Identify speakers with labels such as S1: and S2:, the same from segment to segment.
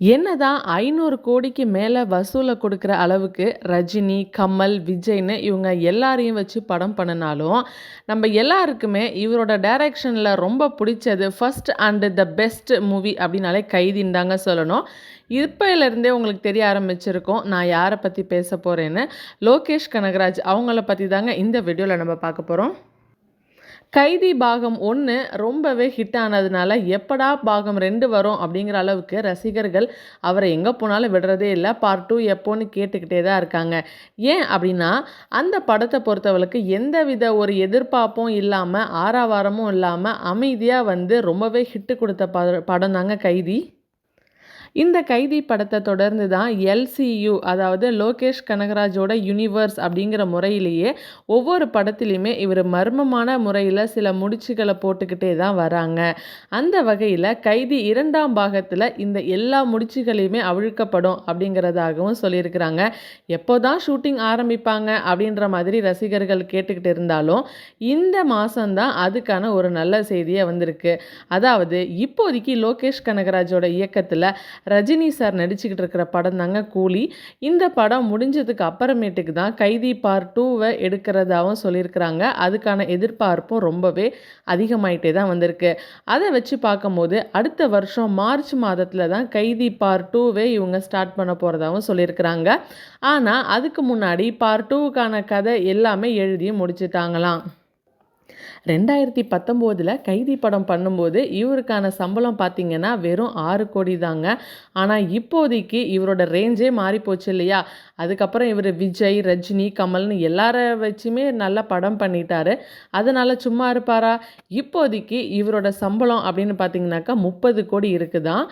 S1: என்னதான் ஐநூறு கோடிக்கு மேலே வசூலை கொடுக்குற அளவுக்கு ரஜினி கமல் விஜய்னு இவங்க எல்லாரையும் வச்சு படம் பண்ணினாலும் நம்ம எல்லாருக்குமே இவரோட டைரக்ஷனில் ரொம்ப பிடிச்சது first and the best movie அப்படின்னாலே கைதின்னு தாங்க சொல்லணும். இப்போலேருந்தே உங்களுக்கு தெரிய ஆரம்பிச்சிருக்கோம் நான் யாரை பற்றி பேச போகிறேன்னு லோகேஷ் கனகராஜ் அவங்கள பற்றி தாங்க இந்த வீடியோவில் நம்ம பார்க்க போகிறோம் கைதி பாகம் ஒன்று ரொம்பவே ஹிட் ஆனதுனால எப்படா பாகம் ரெண்டு வரும் அப்படிங்கிற அளவுக்கு ரசிகர்கள் அவரை எங்கே போனாலும் விடுறதே இல்லை. பார்ட் டூ எப்போன்னு கேட்டுக்கிட்டே தான் இருக்காங்க. ஏன் அப்படின்னா அந்த படத்தை பொறுத்தவளுக்கு எந்த வித ஒரு எதிர்பார்ப்பும் இல்லாமல் ஆறாவாரமும் இல்லாமல் அமைதியாக வந்து ரொம்பவே ஹிட்டு கொடுத்த படம் தாங்க கைதி. இந்த கைதி படத்தை தொடர்ந்து தான் எல்சியு அதாவது லோகேஷ் கனகராஜோட யூனிவர்ஸ் அப்படிங்கிற முறையிலேயே ஒவ்வொரு படத்துலையுமே இவர் மர்மமான முறையில் சில முடிச்சுகளை போட்டுக்கிட்டே தான் வராங்க. அந்த வகையில் கைதி இரண்டாம் பாகத்தில் இந்த எல்லா முடிச்சுகளையுமே அவிழ்க்கப்படும் அப்படிங்கிறதாகவும் சொல்லியிருக்கிறாங்க. எப்போ தான் ஷூட்டிங் ஆரம்பிப்பாங்க அப்படின்ற மாதிரி ரசிகர்கள் கேட்டுக்கிட்டு இருந்தாலும் இந்த மாதம்தான் அதுக்கான ஒரு நல்ல செய்தியாக வந்திருக்கு. அதாவது இப்போதைக்கு லோகேஷ் கனகராஜோட இயக்கத்தில் ரஜினி சார் நடிச்சுக்கிட்டு இருக்கிற படம் தாங்க கூலி. இந்த படம் முடிஞ்சதுக்கு அப்புறமேட்டுக்கு தான் கைதி பார்ட் டூவை எடுக்கிறதாகவும் சொல்லியிருக்கிறாங்க. அதுக்கான எதிர்பார்ப்பும் ரொம்பவே அதிகமாயிட்டே தான் வந்திருக்கு. அதை வச்சு பார்க்கும்போது அடுத்த வருஷம் மார்ச் மாதத்தில் தான் கைதி பார்ட் டூவே இவங்க ஸ்டார்ட் பண்ண போகிறதாகவும் சொல்லியிருக்கிறாங்க. ஆனால் அதுக்கு முன்னாடி பார்ட் டூவுக்கான கதை எல்லாமே எழுதி முடிச்சிட்டாங்களாம். ரெண்டாயிரத்தி பத்தொம்போதில் கைதி படம் பண்ணும்போது இவருக்கான சம்பளம் பார்த்திங்கன்னா வெறும் ஆறு கோடி தாங்க. ஆனால் இப்போதைக்கு இவரோட ரேஞ்சே மாறி போச்சு இல்லையா? அதுக்கப்புறம் இவர் விஜய் ரஜினி கமல்னு எல்லார வச்சுமே நல்லா படம் பண்ணிட்டாரு. அதனால் சும்மா இருப்பாரா? இப்போதைக்கு இவரோட சம்பளம் அப்படின்னு பார்த்தீங்கன்னாக்கா முப்பது கோடி இருக்குதான்.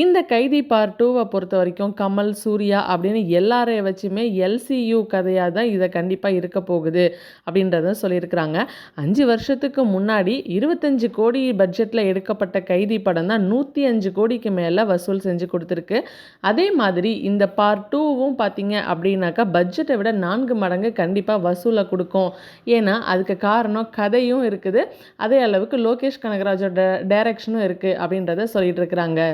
S1: இந்த கைதி பார்ட் டூவை பொறுத்த வரைக்கும் கமல் சூர்யா அப்படின்னு எல்லாரைய வச்சுமே எல்சியு கதையாக தான் இதை கண்டிப்பாக இருக்க போகுது அப்படின்றத சொல்லியிருக்கிறாங்க. அஞ்சு வருஷத்துக்கு முன்னாடி இருபத்தஞ்சு கோடி பட்ஜெட்டில் எடுக்கப்பட்ட கைதி படம் தான் நூற்றி அஞ்சு கோடிக்கு மேலே வசூல் செஞ்சு கொடுத்துருக்கு. அதே மாதிரி இந்த பார்ட் டூவும் பார்த்தீங்க அப்படின்னாக்கா பட்ஜெட்டை விட நான்கு மடங்கு கண்டிப்பாக வசூலை கொடுக்கும். ஏன்னா அதுக்கு காரணம் கதையும் இருக்குது. அதே அளவுக்கு லோகேஷ் கனகராஜோட டைரக்ஷனும் இருக்குது அப்படின்றத சொல்லிட்டு இருக்கிறாங்க.